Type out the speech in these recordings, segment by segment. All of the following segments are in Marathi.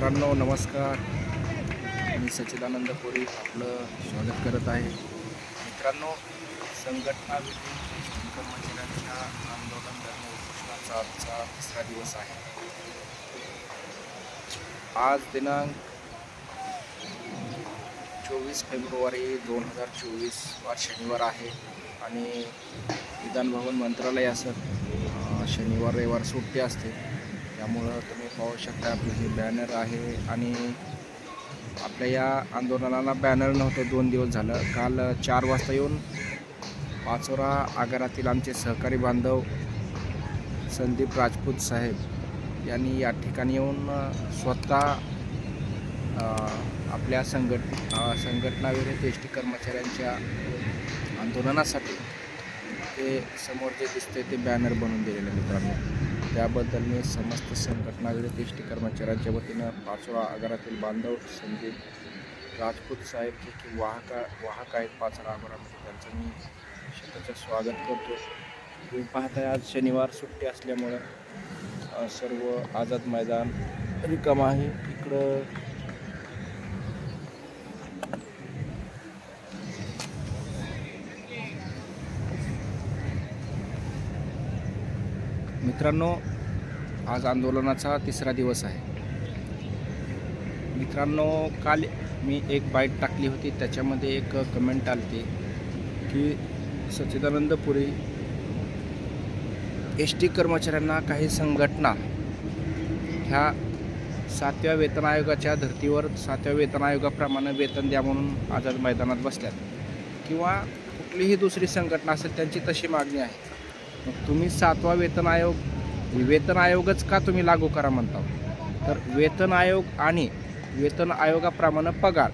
मित्रांनो नमस्कार. मी सच्चिदानंद कोरी आपलं स्वागत करत आहे. मित्रांनो संघटना विधी कर्मचाऱ्यांच्या आंदोलन धर्म उपोषणाचा आजचा तिसरा दिवस आहे. आज दिनांक चोवीस फेब्रुवारी दोन हजार चोवीस वार शनिवार आहे आणि विधानभवन मंत्रालय असत शनिवार रविवार सुट्टी असते. त्यामुळं तुम्ही पाहू शकता आपलं हे बॅनर आहे आणि आपल्या या आंदोलनाला बॅनर नव्हते दोन दिवस झालं. काल चार वाजता येऊन पाचोरा आगारातील आमचे सहकारी बांधव संदीप राजपूत साहेब यांनी या ठिकाणी येऊन स्वतः आपल्या संघट संघटनाविरोधी संघटनाविरुद्ध एस टी कर्मचाऱ्यांच्या आंदोलनासाठी ते समोर जे दिसते ते बॅनर बनवून दिलेले मित्रांनो. त्याबद्दल मी समस्त संघटनाविरुद्ध एस कर्मचाऱ्यांच्या वतीनं पाचोळा आगारातील बांधव संदीप राजपूत साहेब जे की वाहका वाहक आहेत पाचोळा आगारामध्ये त्यांचं मी शेताचं स्वागत करतो. तुम्ही पाहताय आज शनिवार सुट्टी असल्यामुळं सर्व आझाद मैदान रिकाम आहे. इकडं मित्रांनो आज आंदोलनाचा तिसरा दिवस आहे. मित्रांनो काल मी एक बाईट टाकली होती त्याच्यामध्ये एक कमेंट आली की सच्चिदानंद पुरी एस टी कर्मचाऱ्यांना काही संघटना ह्या सातव्या वेतन आयोगाच्या धर्तीवर सातव्या वेतन आयोगाप्रमाणे वेतन द्या म्हणून आझाद मैदानात बसल्यात. किंवा कुठलीही दुसरी संघटना असेल त्यांची तशी मागणी आहे. मग तुम्ही सातवा वेतन आयोग वेतन आयोगच का तुम्ही लागू करा म्हणता? तर वेतन आयोग आणि वेतन आयोगाप्रमाणे पगार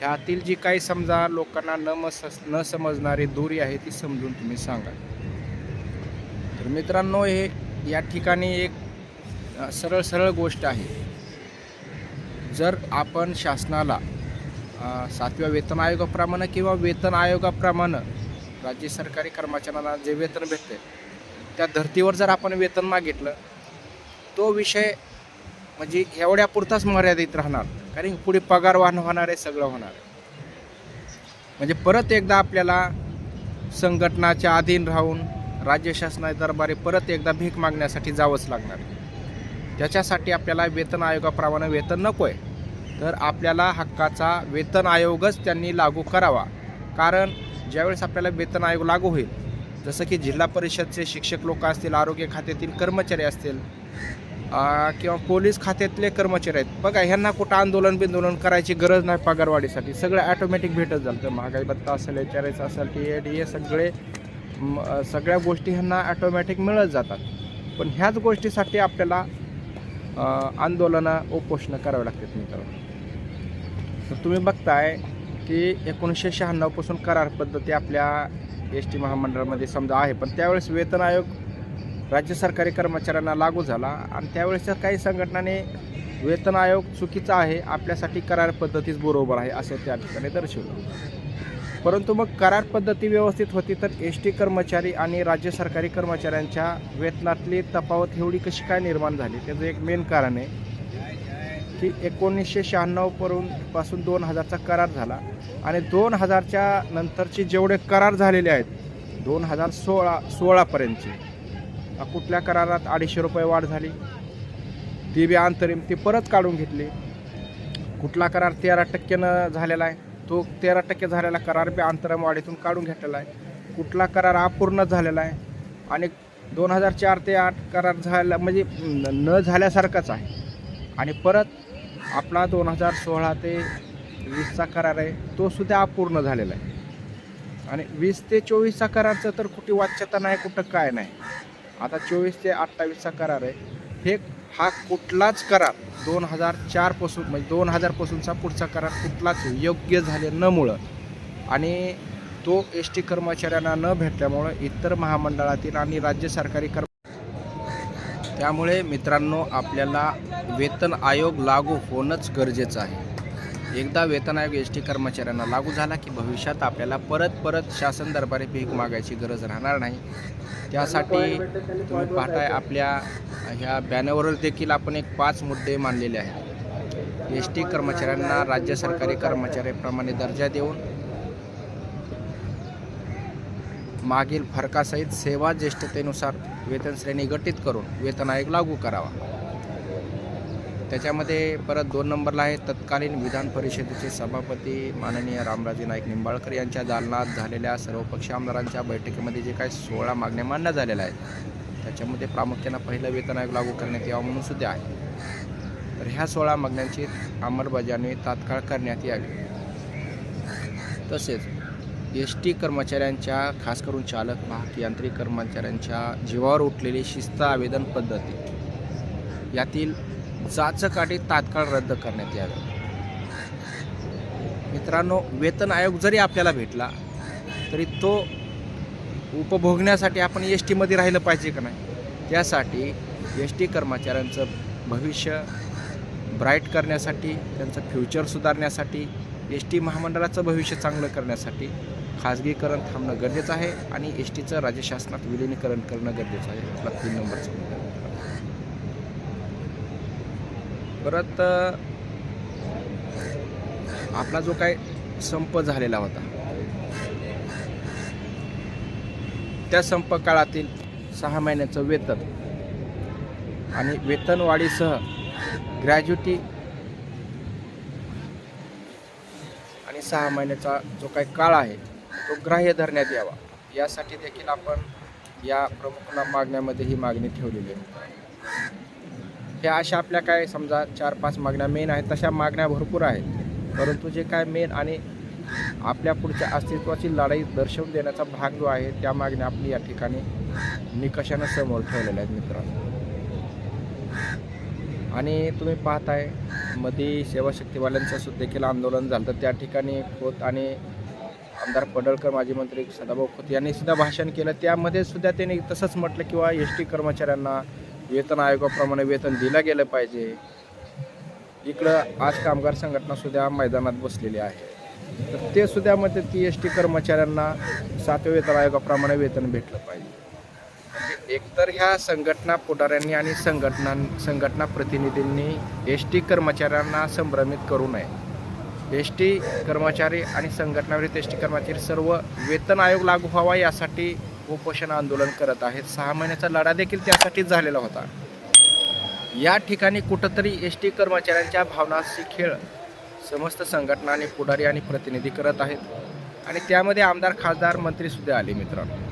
ह्यातील जी काही समजा लोकांना न मस न समजणारी दूरी आहे ती समजून तुम्ही सांगा. तर मित्रांनो हे या ठिकाणी एक सरळ सरळ गोष्ट आहे. जर आपण शासनाला सातव्या वेतन आयोगाप्रमाणे किंवा वेतन आयोगाप्रमाणे राज्य सरकारी कर्मचाऱ्यांना जे वेतन भेटते त्या धर्तीवर जर आपण वेतन मागितलं तो विषय म्हणजे एवढ्यापुरताच मर्यादित राहणार. कारण पुढे पगार वाहन होणार आहे सगळं होणार आहे. म्हणजे परत एकदा आपल्याला संघटनाच्या अधीन राहून राज्य शासनाच्या दरबारी परत एकदा भीक मागण्यासाठी जावंच लागणार. त्याच्यासाठी आपल्याला वेतन आयोगाप्रमाणे वेतन नको आहे तर आपल्याला हक्काचा वेतन आयोगच त्यांनी लागू करावा. कारण ज्यावेळेस आपल्याला वेतन आयोग लागू होईल जसं की जिल्हा परिषदचे शिक्षक लोक असतील आरोग्य खात्यातील कर्मचारी असतील किंवा पोलीस खात्यातले कर्मचारी आहेत. बघा ह्यांना कुठं आंदोलन बिंदोलन करायची गरज नाही पगारवाढीसाठी. सगळं ॲटोमॅटिक भेटत जातं महागाई भत्ता असेल एच आर एस असेल टी ए डी हे सगळे सगळ्या गोष्टी ह्यांना ॲटोमॅटिक मिळत जातात. पण ह्याच गोष्टीसाठी आपल्याला आंदोलनं उपोषणं करावी लागतात मित्रांनो. तर तुम्ही बघताय की एकोणीसशे शहाण्णवपासून करार पद्धती आपल्या एस टी महामंडळामध्ये समजा आहे. पण त्यावेळेस वेतन आयोग राज्य सरकारी कर्मचाऱ्यांना लागू झाला आणि त्यावेळेसच्या काही संघटनाने वेतन आयोग चुकीचा आहे आपल्यासाठी करार पद्धतीच बरोबर आहे असं त्या ठिकाणी दर्शवलं. परंतु मग करार पद्धती व्यवस्थित होती तर एस टी कर्मचारी आणि राज्य सरकारी कर्मचाऱ्यांच्या वेतनातली तफावत एवढी कशी काय निर्माण झाली? त्याचं एक मेन कारण आहे की एकोणीसशे शहाण्णवपासून दोन हजारचा करार झाला. आणि दोन हजारच्या नंतरचे जेवढे करार झालेले आहेत दोन हजार सोळा सोळापर्यंतचे. कुठल्या करारात अडीचशे रुपये वाढ झाली? ती बी अंतरिम ती परत काढून घेतली. कुठला करार तेरा टक्क्यानं झालेला आहे तो तेरा टक्के झालेला करार बी अंतरिम वाढीतून काढून घेतलेला आहे. कुठला करार अपूर्ण झालेला आहे आणि दोन हजार चार ते आठ करार झाला म्हणजे न न झाल्यासारखाच आहे. आणि परत आपला दोन हजार सोळा ते वीसचा करार आहे तो सुद्धा अपूर्ण झालेला आहे. आणि वीस ते चोवीसचा करारचं तर कुठे वाच्यता नाही कुठं काय नाही. आता चोवीस ते अठ्ठावीसचा करार आहे. हे हा कुठलाच करार दोन हजार चारपासून म्हणजे दोन हजारपासूनचा पुढचा करार कुठलाच योग्य झाले न मुळं. आणि तो एस टी कर्मचाऱ्यांना न भेटल्यामुळं इतर महामंडळातील आणि राज्य सरकारी कर्म त्यामुळे मित्रांनो आपल्याला वेतन आयोग लागू होणंच गरजेचं आहे. एकदा वेतन आयोग एस टी कर्मचाऱ्यांना लागू झाला की भविष्यात आपल्याला परत परत शासन दरबारी भीक मागायची गरज राहणार नाही. त्यासाठी तुम्ही पाहताय आपल्या ह्या बॅनरवर देखील आपण एक पाच मुद्दे मानलेले आहेत. एस टी कर्मचाऱ्यांना राज्य सरकारी कर्मचाऱ्याप्रमाणे दर्जा देऊन मागील फरकासहित सेवा ज्येष्ठतेनुसार वेतन श्रेणी गटित करून वेतन आयोग लागू करावा. त्याच्यामध्ये परत दोन नंबरला आहे तत्कालीन विधान परिषदेचे सभापती माननीय रामराजे नाईक निंबाळकर यांच्या दालनात झालेल्या सर्वपक्षीय आमदारांच्या बैठकीमध्ये जे काही सोळा मागण्या मान्य झालेल्या आहेत त्याच्यामध्ये प्रामुख्यानं पहिलं वेतन आयोग लागू करण्यात यावं म्हणून सुद्धा आहे. तर ह्या सोळा मागण्यांची अंमलबजावणी तात्काळ करण्यात यावी. तसेच एस टी कर्मचाऱ्यांच्या खास करून चालक वाहक यांत्रिक कर्मचाऱ्यांच्या जीवावर उठलेली शिस्त आवेदन पद्धती यातील जाचकाठी तात्काळ रद्द करण्यात याव्या मित्रांनो वेतन आयोग जरी आपल्याला भेटला तरी तो उपभोगण्यासाठी आपण एस टीमध्ये राहिलं पाहिजे का नाही? त्यासाठी एस टी कर्मचाऱ्यांचं भविष्य ब्राईट करण्यासाठी त्यांचं फ्युचर सुधारण्यासाठी एस टी महामंडळाचं भविष्य चांगलं करण्यासाठी खाजगीकरण थांबणं गरजेचं आहे आणि एस टीचं राज्य शासनात विलिनीकरण करणं गरजेचं आहे. आपला तीन नंबरचा मुद्दा आहे. परत आपला जो काय संप झालेला होता त्या संप काळातील सहा महिन्याचं वेतन आणि वेतनवाढीसह ग्रॅज्युटी आणि सहा महिन्याचा जो काही काळ आहे तो ग्राह्य धरण्यात यावा. यासाठी देखील आपण या प्रमुख मागण्यामध्ये ही मागणी ठेवलेली आहे. ह्या अशा आपल्या काय समजा चार पाच मागण्या मेन आहेत तशा मागण्या भरपूर आहेत. परंतु जे काय मेन आणि आपल्या पुढच्या अस्तित्वाची लढाई दर्शवून देण्याचा भाग जो आहे त्या मागण्या आपली या ठिकाणी निकषानं समोर ठेवलेल्या आहेत मित्रांनो. आणि तुम्ही पाहतायमध्ये सेवाशक्तीवाल्यांचं सुद्धा देखील आंदोलन झालं तर त्या ठिकाणी खोत आणि आमदार पडळकर माजी मंत्री सदाभाऊ खोत यांनी सुद्धा भाषण केलं. त्यामध्ये सुद्धा त्यांनी तसंच म्हटलं किंवा एस टी कर्मचाऱ्यांना वेतन आयोगाप्रमाणे वेतन दिलं गेलं पाहिजे. इकडं आज कामगार संघटना सुद्धा मैदानात बसलेली आहे. तर ते सुद्धा म्हणतात की एस टी कर्मचाऱ्यांना सातव्या वेतन आयोगाप्रमाणे वेतन भेटलं पाहिजे. म्हणजे एकतर ह्या संघटना पुढाऱ्यांनी आणि संघटना संघटना प्रतिनिधींनी एस टी कर्मचाऱ्यांना संभ्रमित करू नये. एस टी कर्मचारी आणि संघटनावरील एस टी कर्मचारी सर्व वेतन आयोग लागू व्हावा यासाठी उपोषण आंदोलन करत आहेत. सहा महिन्याचा लढा देखील त्यासाठीच झालेला होता. या ठिकाणी कुठंतरी एस टी कर्मचाऱ्यांच्या भावनाशी खेळ समस्त संघटना आणि पुढारी आणि प्रतिनिधी करत आहेत. आणि त्यामध्ये आमदार खासदार मंत्रीसुद्धा आले मित्रांनो.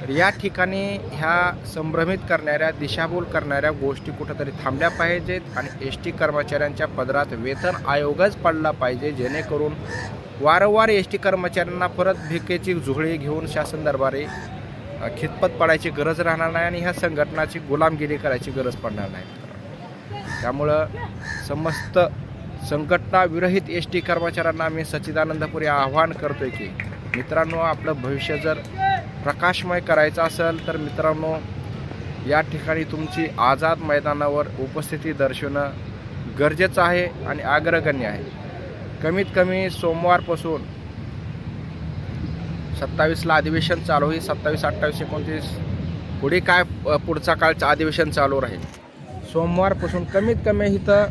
तर या ठिकाणी ह्या संभ्रमित करणाऱ्या दिशाभूल करणाऱ्या गोष्टी कुठंतरी थांबल्या पाहिजेत आणि एस टी कर्मचाऱ्यांच्या पदरात वेतन आयोगच पडला पाहिजे जेणेकरून वारंवार एस टी कर्मचाऱ्यांना परत भिकेची झुळी घेऊन शासन दरबारे खितपत पडायची गरज राहणार नाही आणि ह्या संघटनाची गुलामगिरी करायची गरज पडणार नाही. त्यामुळं समस्त संघटनाविरहित एस टी कर्मचाऱ्यांना मी सच्चिदानंदपुरी आव्हान करतोय की मित्रांनो आपलं भविष्य जर प्रकाशमय करायचं असेल तर मित्रांनो या ठिकाणी तुमची आझाद मैदानावर उपस्थिती दर्शवणं गरजेचं आहे आणि आग्रहगण्य आहे. कमीत कमी सोमवारपासून सत्तावीसला अधिवेशन चालू होईल. सत्तावीस अठ्ठावीस एकोणतीस. पुढे काय पुढचा काळचं अधिवेशन चालू राहील? सोमवारपासून कमीत कमी इथं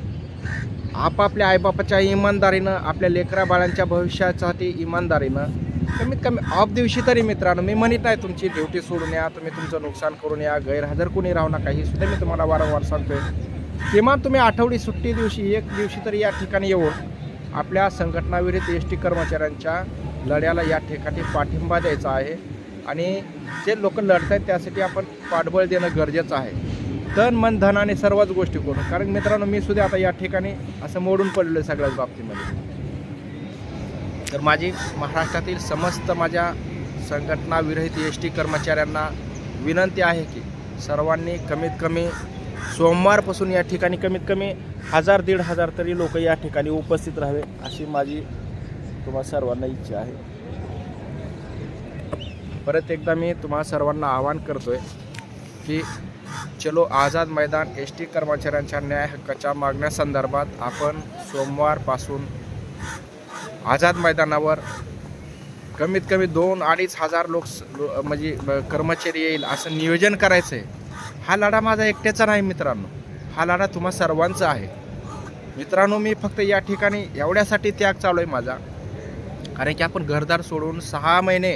आपापल्या आईबापाच्या इमानदारीनं आपल्या लेकरा बाळांच्या भविष्यासाठी इमानदारीनं कमीत कमी ऑफ दिवशी तरी मित्रांनो मी म्हणत नाही तुमची ड्युटी सोडून या तुम्ही तुमचं नुकसान करून या गैरहजर कोणी राहू नका हे सुद्धा मी तुम्हाला वारंवार सांगतोय. किमान तुम्ही आठवडी सुट्टी दिवशी एक दिवशी तरी या ठिकाणी येऊन आपल्या संघटनाविरुद्ध एस टी कर्मचाऱ्यांच्या लढ्याला या ठिकाणी पाठिंबा द्यायचा आहे. आणि जे लोक लढत आहेत त्यासाठी आपण पाठबळ देणं गरजेचं आहे. तन मन धन आणि सर्वच गोष्टी करून. कारण मित्रांनो मी सुद्धा आता या ठिकाणी असं मोडून पडलेलं आहे सगळ्याच बाबतीमध्ये. तर माझी महाराष्ट्रातील समस्त माझ्या संघटनाविरहित एस टी कर्मचाऱ्यांना विनंती आहे की सर्वांनी कमीत कमी सोमवारपासून या ठिकाणी कमीत कमी हजार दीड हजार तरी लोक या ठिकाणी उपस्थित राहावे अशी माझी तुम्हाला सर्वांना इच्छा आहे. परत एकदा मी तुम्हा सर्वांना आवाहन करतोय की चलो आझाद मैदान एस टी कर्मचाऱ्यांच्या न्याय हक्काच्या मागण्यासंदर्भात आपण सोमवारपासून आझाद मैदानावर कमीत कमी दोन अडीच हजार लोक लो- म्हणजे कर्मचारी येईल असं नियोजन करायचं आहे हा लढा माझा एकट्याचा नाही मित्रांनो. हा लढा तुम्हा सर्वांचा आहे. मित्रांनो मी फक्त या ठिकाणी एवढ्यासाठी त्याग चालू आहे माझा. कारण की आपण घरदार सोडून सहा महिने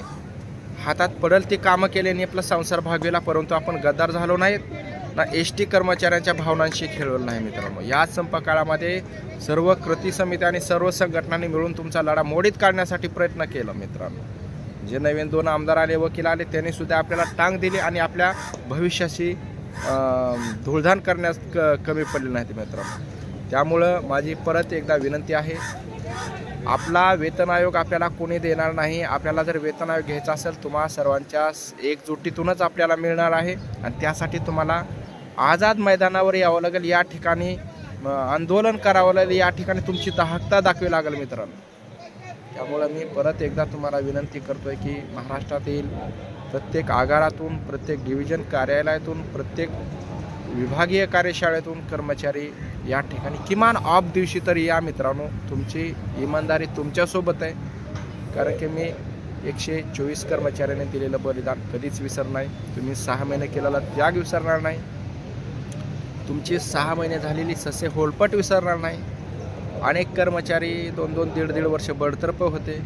हातात पडल ती कामं केल्याने आपला संसार भागविला परंतु आपण गद्दार झालो नाहीत ना एस टी कर्मचाऱ्यांच्या भावनांशी खेळवलं नाही मित्रांनो. या संप काळामध्ये सर्व कृती समिती आणि सर्व संघटनांनी मिळून तुमचा लढा मोडीत काढण्यासाठी प्रयत्न केला मित्रांनो. जे नवीन दोन आमदार आले वकील आले त्यांनी सुद्धा आपल्याला टांग दिली आणि आपल्या भविष्याशी धुळधाण करण्यास क कमी पडले नाहीत मित्रांनो. त्यामुळं माझी परत एकदा विनंती आहे आपला वेतन आयोग आपल्याला कोणी देणार नाही आपल्याला जर वेतन आयोग घ्यायचा असेल तुम्हा सर्वांच्या एकजुटीतूनच आपल्याला मिळणार आहे. आणि त्यासाठी तुम्हाला आझाद मैदानावर यावं लागेल या ठिकाणी आंदोलन करावं लागेल या ठिकाणी तुमची दाहकता दाखवी लागेल मित्रांनो. त्यामुळं मी परत एकदा तुम्हाला विनंती करतोय की महाराष्ट्रातील प्रत्येक आगारातून प्रत्येक डिव्हिजन कार्यालयातून प्रत्येक विभागीय कार्यशाळेतून कर्मचारी या ठिकाणी किमान ऑफ दिवशी तरी या मित्रांनो तुमची इमानदारी तुमच्यासोबत आहे. कारण की मी एकशे चोवीस कर्मचाऱ्यांनी दिलेलं बलिदान कधीच विसरणार नाही. तुम्ही सहा महिने केलेला त्याग विसरणार नाही. तुमची सहा महिने झालेली ससे होलपट विसरणार नाही. अनेक कर्मचारी दोन दोन दीड दीड वर्ष बडतर्फ होते.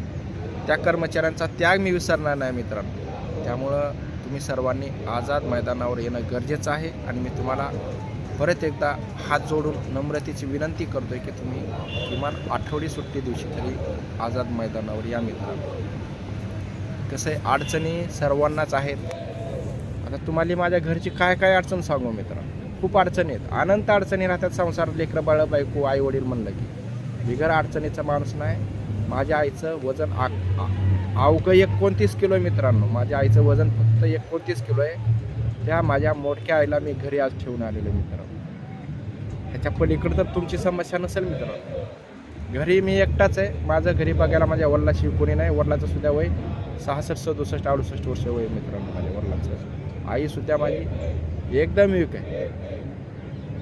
त्या कर्मचाऱ्यांचा त्याग मी विसरणार नाही मित्रांनो. त्यामुळं तुम्ही सर्वांनी आझाद मैदानावर येणं गरजेचं आहे आणि मी तुम्हाला परत एकदा हात जोडून नम्रतेची विनंती करतोय की तुम्ही किमान आठवडी सुट्टी दिवशी तरी आझाद मैदानावर या मित्रांनो. कसं आहे अडचणी सर्वांनाच आहेत. आता तुम्हाला माझ्या घरची काय काय अडचण सांगू मित्रांनो? खूप अडचणी आहेत. अनंत अडचणी राहतात संसार लेकरं बाळ बायको आई वडील म्हणलं की. बिगर अडचणीचा माणूस नाही. माझ्या आईचं वजन आ- अवघं एकोणतीस किलो आहे मित्रांनो. माझ्या आईचं वजन फक्त एकोणतीस किलो आहे. त्या माझ्या मोठ्या आईला मी घरी आज ठेवून आलेलो आहे मित्रांनो. ह्याच्या पलीकडे तर तुमची समस्या नसेल मित्रांनो. घरी मी एकटाच आहे. माझं घरी बघायला माझ्या वडिलाशी कोणी नाही. वडिलाचं सुद्धा वय सहासष्ट सदुसष्ट अडुसष्ट वर्ष वय मित्रांनो माझ्या वडिलाचं. आईसुद्धा माझी एकदम वीक आहे.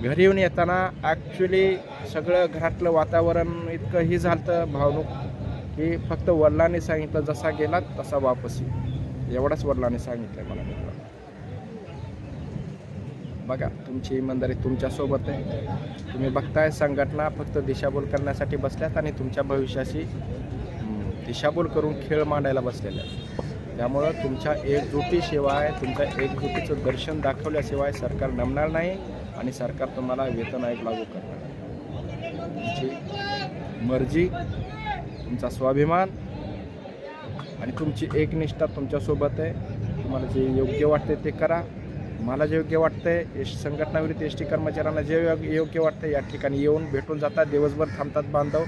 घरी येऊन येताना ॲक्च्युली सगळं घरातलं वातावरण इतकं ही झालं भावनुक की फक्त वडिलांनी सांगितलं जसा गेला तसा वापस ये. एवढाच वडिलांनी सांगितलं मला मित्रांनो. बघा तुमची इमानदारी तुमच्यासोबत आहे. तुम्ही बघताय संघटना फक्त दिशाभूल करण्यासाठी बसल्यात आणि तुमच्या भविष्याशी दिशाभूल करून खेळ मांडायला बसलेल्या आहेत. त्यामुळं तुमच्या एकजुटीशिवाय तुमच्या एकजुटीचं दर्शन दाखवल्याशिवाय सरकार नमणार नाही आणि सरकार तुम्हाला वेतन आयोग लागू करणार. तुमची मर्जी तुमचा स्वाभिमान आणि तुमची एकनिष्ठा तुमच्यासोबत आहे. तुम्हाला जे योग्य वाटते ते करा. मला जे योग्य वाटतंय एस संघटनाविरुद्ध एस टी कर्मचाऱ्यांना जे योग्य योग्य वाटतं या ठिकाणी येऊन भेटून जातात. दिवसभर थांबतात बांधव.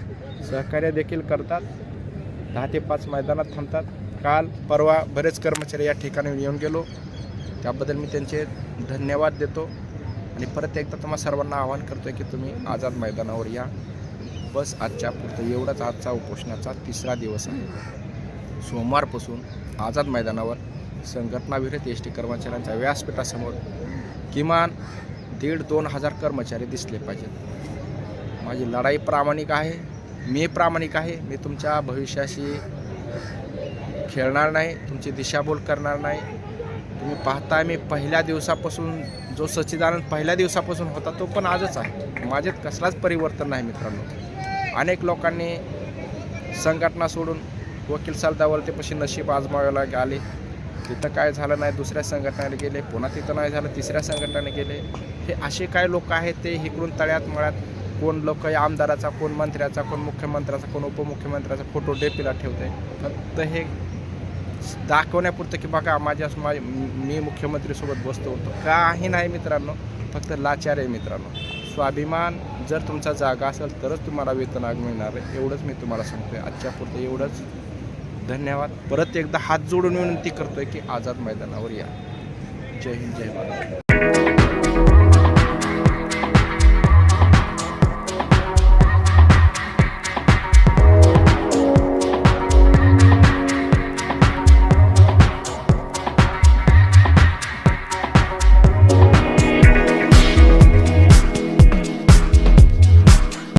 सहकार्य देखील करतात. दहा ते पाच मैदानात थांबतात. काल परवा बरेच कर्मचारी या ठिकाणी येऊन गेलो. त्याबद्दल मी त्यांचे धन्यवाद देतो. आणि परत एकदा तुम्हा सर्वांना आवाहन करतो की तुम्ही आझाद मैदानावर या. बस आजच्या पुरतं एवढाच आजचा उपोषणाचा तिसरा दिवस आहे. सोमवारपासून आझाद मैदानावर संघटनाविरहित एस टी कर्मचाऱ्यांच्या व्यासपीठासमोर किमान दीड दोन हजार कर्मचारी दिसले पाहिजेत. माझी लढाई प्रामाणिक आहे मी प्रामाणिक आहे मी तुमच्या भविष्याशी खेळणार नाही तुमची दिशाभूल करणार नाही. तुम्ही पाहताय मी पहिल्या दिवसापासून जो सच्चिदानंद पहिल्या दिवसापासून होता तो पण आजच आहे. माझ्यात कसलाच परिवर्तन नाही मित्रांनो. अनेक लोकांनी संघटना सोडून वकील सालदावरतीपाशी नशीब आजमावायला आले. तिथं काय झालं नाही दुसऱ्या संघटनेने गेले पुन्हा तिथं नाही झालं तिसऱ्या संघटनेने गेले. हे असे काय लोक आहेत ते इकडून तळ्यात मळ्यात कोण लोक आमदाराचा कोण मंत्र्याचा कोण मुख्यमंत्र्याचा कोण उपमुख्यमंत्र्याचा फोटो डेपीला ठेवते फक्त हे दाखवण्यापुरतं की बघा माझ्या माझ्या मी मुख्यमंत्रीसोबत बसतो होतो. काही नाही मित्रांनो फक्त लाचार आहे मित्रांनो. स्वाभिमान जर तुमचा जागा असेल तरच तुम्हाला वेतन आग मिळणार आहे. एवढंच मी तुम्हाला सांगतोय. आजच्या पुरतं एवढंच. धन्यवाद. परत एकदा हात जोडून विनंती करतोय की आझाद मैदानावर या. जय हिंद जय भारत.